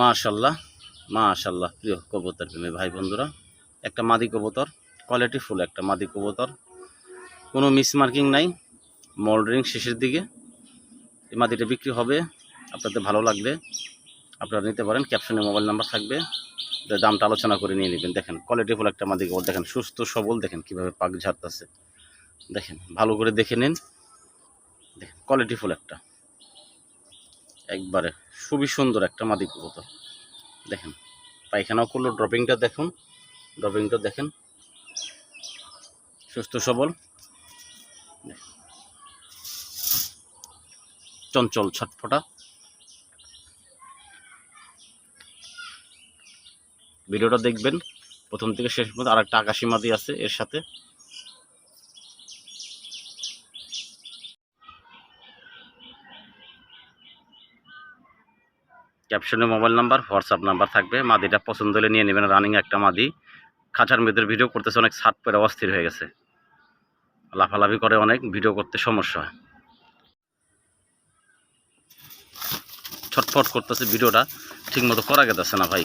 মাশাল্লাহ মাশাল্লাহ, প্রিয় কবুতর প্রেমী ভাই বন্ধুরা, একটা মাদি কবুতর কোয়ালিটি ফুল একটা মাদি কবুতর। কোনো মিসমার্কিং নাই মোল্ডরিং শেষের দিকে। এই মাদিটা বিক্রি হবে, আপনাদের ভালো লাগবে। আপনারা নিতে পারেন ক্যাপশনে মোবাইল নাম্বার থাকবে। দামটা আলোচনা করে নিয়ে নেবেন। দেখেন কোয়ালিটি ফুল একটা মাদি কবুতর। দেখেন, সুস্থ, সবল, দেখেন কীভাবে পাক ঝাড়তেছে। দেখেন, ভালো করে দেখে নিন। দেখেন কোয়ালিটি ফুল একটা। একবারে খুবই সুন্দর একটা মাদি কবুতর। দেখেন, পায়খানাও করল ড্রপিংটা দেখুন ড্রপিংটা দেখেন। সুস্থ, সবল। চঞ্চল, ছটফটা। ভিডিওটা দেখবেন, প্রথম থেকে শেষ পর্যন্ত আর একটা আকাশি মাদি আছে এর সাথে। ক্যাপশনে মোবাইল নাম্বার, হোয়াটসঅ্যাপ নাম্বার থাকবে। মাদিটা পছন্দ হলে নিয়ে নেবেন। রানিং একটা মাদি। খাঁচার মেয়েদের ভিডিও করতেছে অনেক ছাট পেরে অস্থির হয়ে গেছে। লাফালাফি করে অনেক, ভিডিও করতে সমস্যা হয়। ছটফট করতেছে ভিডিওটা। ঠিকমতো করা গেতেছে না ভাই।